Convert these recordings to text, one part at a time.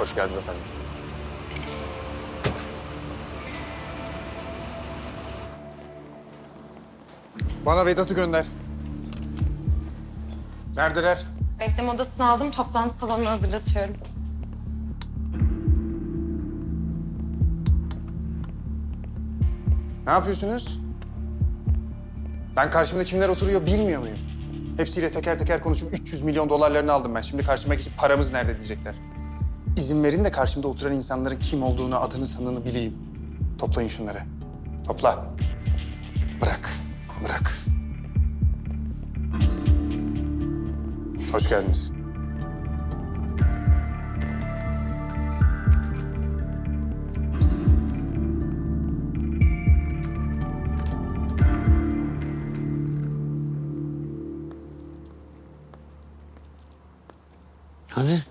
Hoş geldiniz efendim. Bana Vedat'ı gönder. Neredeler? Bekleme odasını aldım. Toplantı salonunu hazırlatıyorum. Ne yapıyorsunuz? Ben karşımda kimler oturuyor bilmiyor muyum? Hepsiyle teker teker konuşup 300 milyon dolarlarını aldım ben. Şimdi karşıma geçip paramız nerede diyecekler. İzin verin de karşımda oturan insanların kim olduğunu, adını, sanını bileyim. Toplayın şunları. Topla. Bırak. Bırak. Hoş geldiniz. Hadi.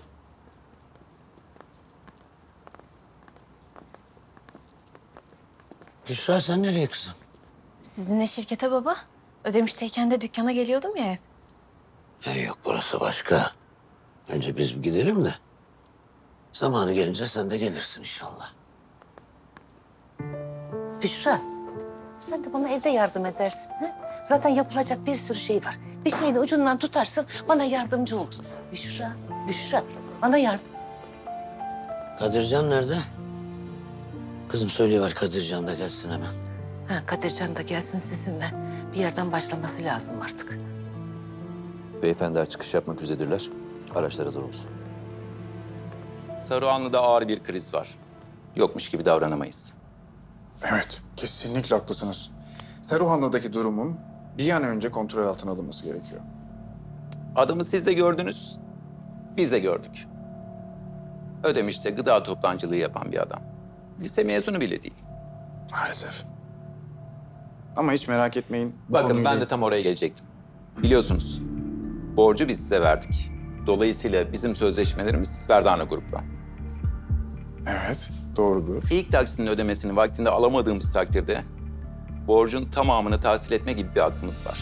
Büşra sen nereye kızım? Sizinle şirkete baba. Ödemişteyken de dükkana geliyordum ya. hep. Ya yok burası başka. Önce biz bir gidelim de. Zamanı gelince sen de gelirsin inşallah. Büşra, sen de bana evde yardım edersin. He? Zaten yapılacak bir sürü şey var. Bir şeyin ucundan tutarsın, bana yardımcı olursun. Büşra, Büşra, bana yardım. Kadircan nerede? Kızım söyleyiver Kadircan da gelsin hemen. Ha, Kadircan da gelsin sizinle. Bir yerden başlaması lazım artık. Beyefendiler çıkış yapmak üzeredirler. Araçlar hazır olsun. Saruhanlı'da ağır bir kriz var. Yokmuş gibi davranamayız. Evet, kesinlikle haklısınız. Saruhanlı'daki durumun bir an önce kontrol altına alınması gerekiyor. Adamı siz de gördünüz, biz de gördük. Ödemiş'te gıda toplancılığı yapan bir adam. Lise mezunu bile değil. Maalesef. Ama hiç merak etmeyin. bu Bakın konuyla- ben de tam oraya gelecektim. Biliyorsunuz, borcu biz size verdik. Dolayısıyla bizim sözleşmelerimiz Verdana Grup'la. Evet, doğrudur. İlk taksinin ödemesini vaktinde alamadığımız takdirde borcun tamamını tahsil etme gibi bir hakkımız var.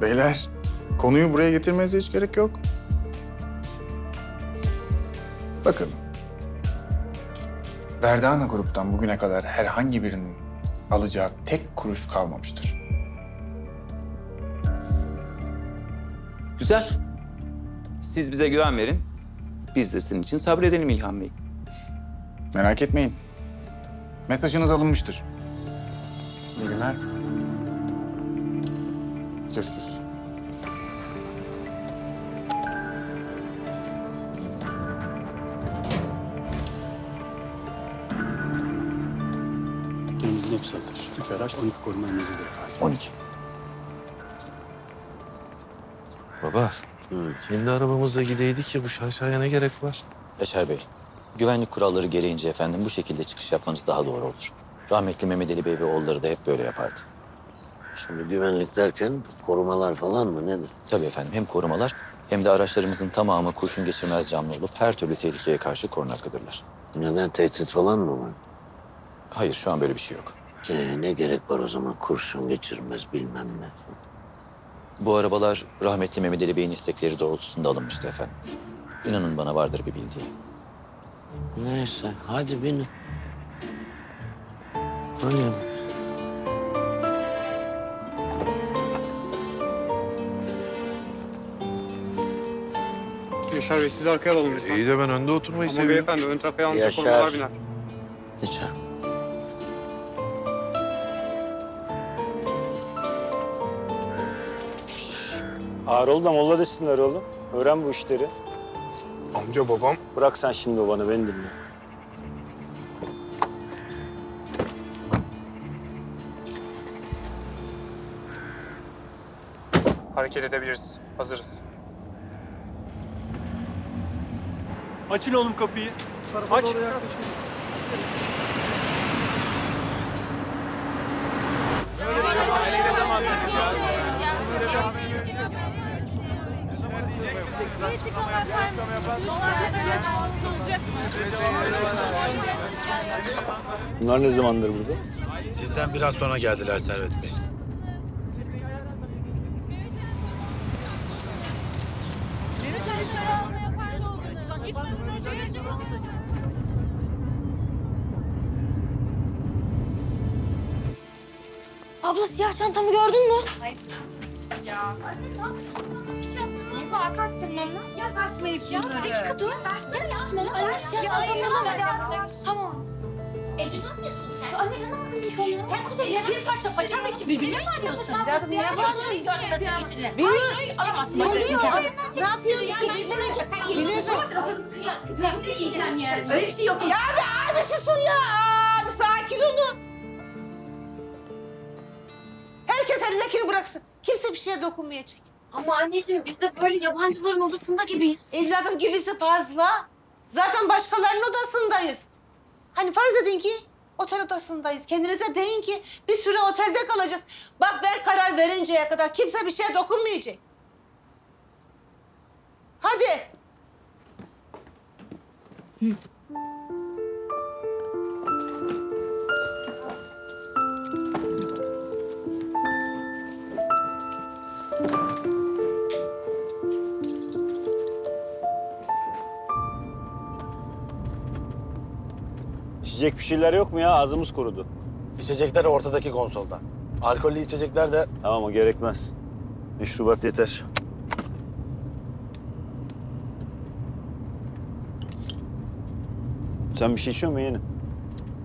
Beyler, konuyu buraya getirmenize hiç gerek yok. Bakın. Verdana gruptan bugüne kadar herhangi birinin alacağı tek kuruş kalmamıştır. Güzel. Siz bize güven verin. Biz de sizin için sabredelim İlhan Bey. Merak etmeyin. Mesajınız alınmıştır. İyi günler. Görüşürüz. Hepsi hazır. Üç araç 12 koruma emniyetedir efendim. 12. Baba, kendi arabamızla gideydik ya bu şaşaya ne gerek var? Yaşar Bey, güvenlik kuralları gereğince efendim bu şekilde çıkış yapmanız daha doğru olur. Rahmetli Mehmet Ali Bey ve oğulları da hep böyle yapardı. Şimdi güvenlik derken korumalar falan mı nedir? Tabii efendim hem korumalar hem de araçlarımızın tamamı kurşun geçirmez camlı olup her türlü tehlikeye karşı korunaklıdırlar. Neden tehdit falan mı var? Hayır şu an böyle bir şey yok. Ee, ne gerek var o zaman kurşun geçirmez bilmem ne. Bu arabalar rahmetli Mehmet Ali Bey'in istekleri doğrultusunda alınmıştı efendim. İnanın bana vardır bir bildiği. Neyse hadi binin. Hadi. Yaşar Bey sizi arkaya alalım lütfen. İyi de ben önde oturmayı Ama seviyorum. beyefendi ön tarafa yalnızca Yaşar. korumalar biner. Geçer. Ağır ol da molla desinler oğlum. Öğren bu işleri. Amca babam Bırak sen şimdi o bana beni dinle. Hareket edebiliriz. Hazırız. Açın oğlum kapıyı. Aç. Bir açıklama yapar mısınız? Bunlar ne zamandır burada? Sizden biraz sonra geldiler Servet Bey. Abla siyah çantamı gördün mü? Hayır. Dakika dur. Versene saçmalama. Anne siyah çantamı da Tamam. Ece ne yapıyorsun sen? Anne ne yapıyorsun? Sen kuzenine bir parça paçam için birbirine mi atıyorsun? Evladım ne yapıyorsun? Bilmiyorum. Bilmiyorum. Alamazsın. Ne oluyor? kendin. Ne yapıyorsun? Sen Biliyorsun. Öyle bir şey yok. Ya abi, abi susun ya. Abi sakin olun. Herkes elindekini bıraksın. Kimse bir şeye dokunmayacak. Ama anneciğim biz de böyle yabancıların odasında gibiyiz. Evladım gibisi fazla. Zaten başkalarının odasındayız. Hani farz edin ki otel odasındayız. Kendinize deyin ki bir süre otelde kalacağız. Bak ben karar verinceye kadar kimse bir şeye dokunmayacak. Hadi. İçecek bir şeyler yok mu ya? Ağzımız kurudu. İçecekler ortadaki konsolda. Alkollü içecekler de Tamam o gerekmez. Meşrubat yeter. Sen bir şey içiyor musun yeğenim?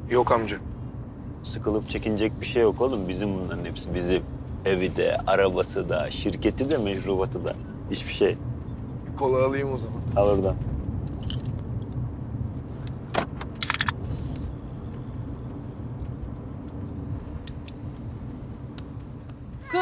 yok amca. Sıkılıp çekinecek bir şey yok oğlum. Bizim bunların hepsi bizim. Evi de, arabası da, şirketi de, meşrubatı da. Hiçbir şey. Kola alayım o zaman. Al oradan.